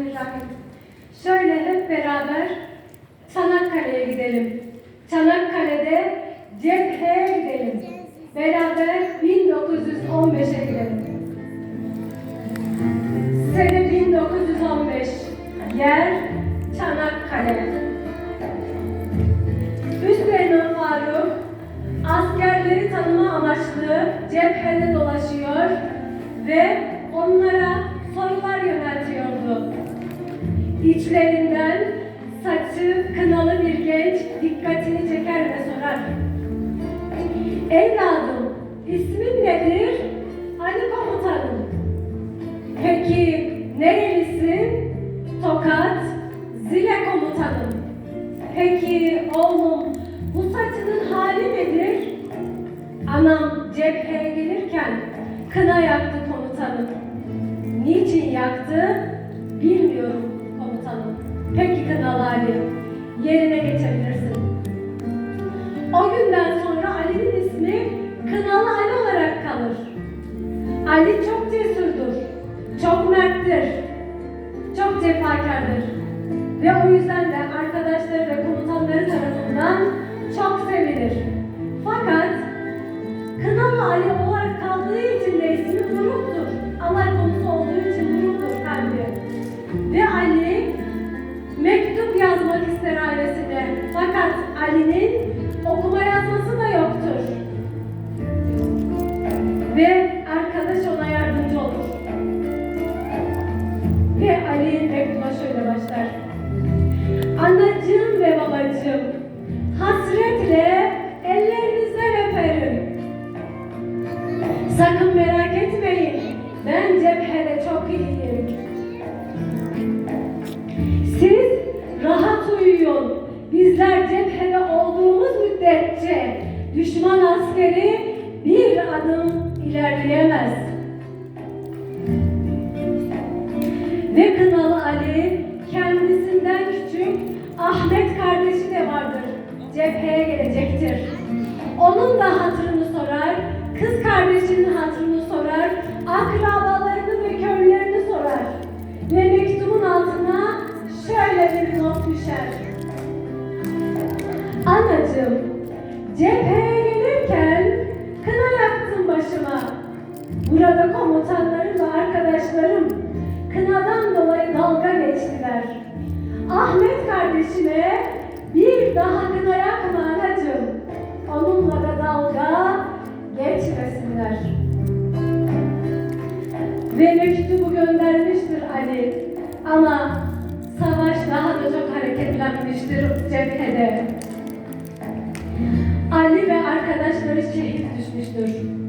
Bismillahirrahmanirrahim. Şöyle hep beraber Çanakkale'ye gidelim. Çanakkale'de cepheye gidelim. Beraber 1915'e gidelim. Sene 1915. Yer Çanakkale. Üsteğmen Faruk askerleri tanıma amaçlı cephede dolaşıyor ve onlara İçlerinden saçı kınalı bir genç dikkatini çeker ve sorar. Evladım, ismin nedir? Ali komutanım. Peki nerelisin? Tokat, Zile komutanım. Peki oğlum, bu saçının hali nedir? Anam cepheye gelirken kına yaktı komutanım. Niçin yaktı? Bilmiyorum. Peki kınalı Ali, yerine geçebilirsin. O günden sonra Ali'nin ismi Kınalı Ali olarak kalır. Ali çok cesurdur, çok merttir, çok cefakardır. Ve o yüzden de arkadaşları ve komutanları tarafından çok sevilir. Fakat Kınalı Ali olarak kaldığı için Ve arkadaş ona yardımcı olur. Ve Ali mektuba şöyle başlar. Anacığım ve babacığım, hasretle ellerinizden öperim. Sakın merak etmeyin, ben cephede çok iyiyim. Siz rahat uyuyun. Bizler cephede olduğumuz müddetçe düşman askeri bir adım ilerleyemez. Ve Kınalı Ali kendisinden küçük Ahmet kardeşi de vardır. Cepheye gelecektir. Onun da hatırını sorar, kız kardeşinin hatırını sorar, akrabalarını Burada komutanlarım ve arkadaşlarım kınadan dolayı dalga geçtiler. Ahmet kardeşime bir daha kına yakma anacığım. Onunla da dalga geçmesinler. Ve mektubu göndermiştir Ali. Ama savaş daha da çok hareketlenmiştir cephede. Ali ve arkadaşları şehit düşmüştür.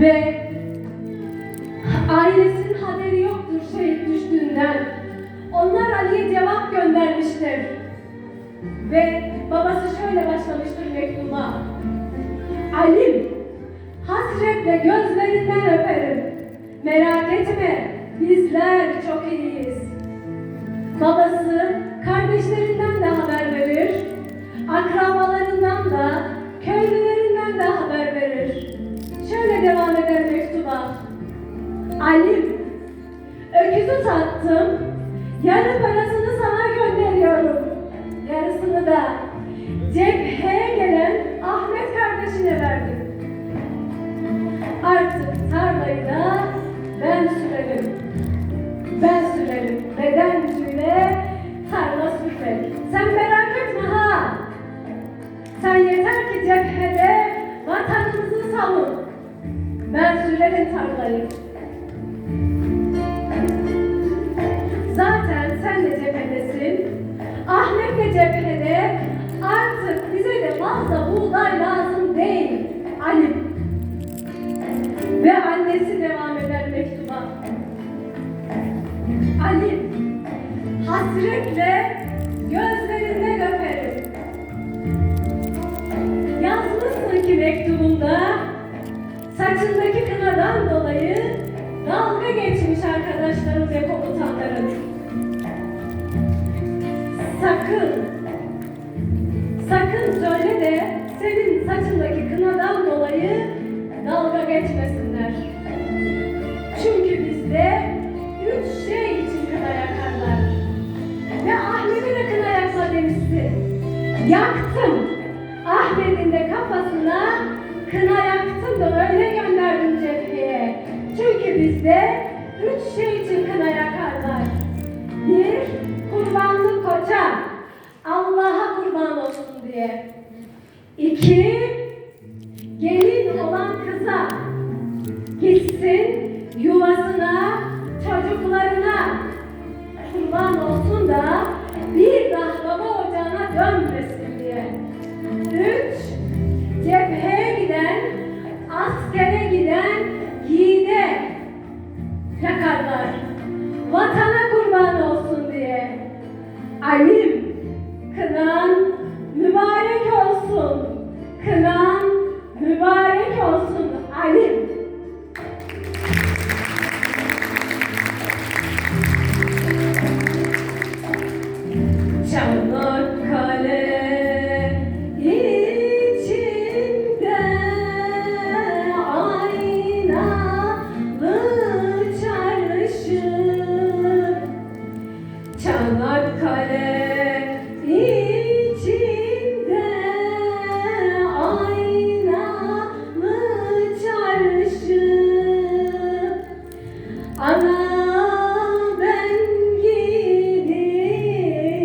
Ve ailesinin haberi yoktur şehit düştüğünden. Onlar Ali'ye cevap göndermiştir. Ve babası şöyle başlamıştır mektuba. Alim, hasretle gözlerinden öperim. Merak etme, bizler çok iyiyiz. Babası kardeşlerinden de haber verir, akrabalarından da, köylülerinden de haber verir. Şöyle devam eder mektuba. Alim, öküzü sattım, yarı parasını sana gönderiyorum. Yarısını da cepheye gelen Ahmet kardeşine verdim. Artık tarlayı da ben sürerim. Ben sürerim. Beden gücüyle Ben sürerim tarlayı. Zaten sen de cephedesin. Ahmet de cephede. Artık bize de fazla buğday lazım değil. Ali. Ve annesi devam eder mektuba. Ali, hasretle gözlerinden öperim. Yazmışsın ki mektubunda saçındaki kınadan dolayı dalga geçmiş arkadaşlarım ve komutanlarım. Sakın, sakın söyle de senin saçındaki kınadan dolayı dalga geçmesinler. Çünkü bizde üç şey için kına yakarlar. Ve Ahmet'i de kına yakma demişti. Yaktım. Ahmet'in de kafasına kına yaktım da öyle gönderdim cepheye. Çünkü bizde üç şey için kına yakarlar. Bir, kurbanlık koça. Allah'a kurban olsun diye. İki, gelin olan kıza. Gitsin yuvasına, çocuklarına Vatana kurban olsun diye. Alim,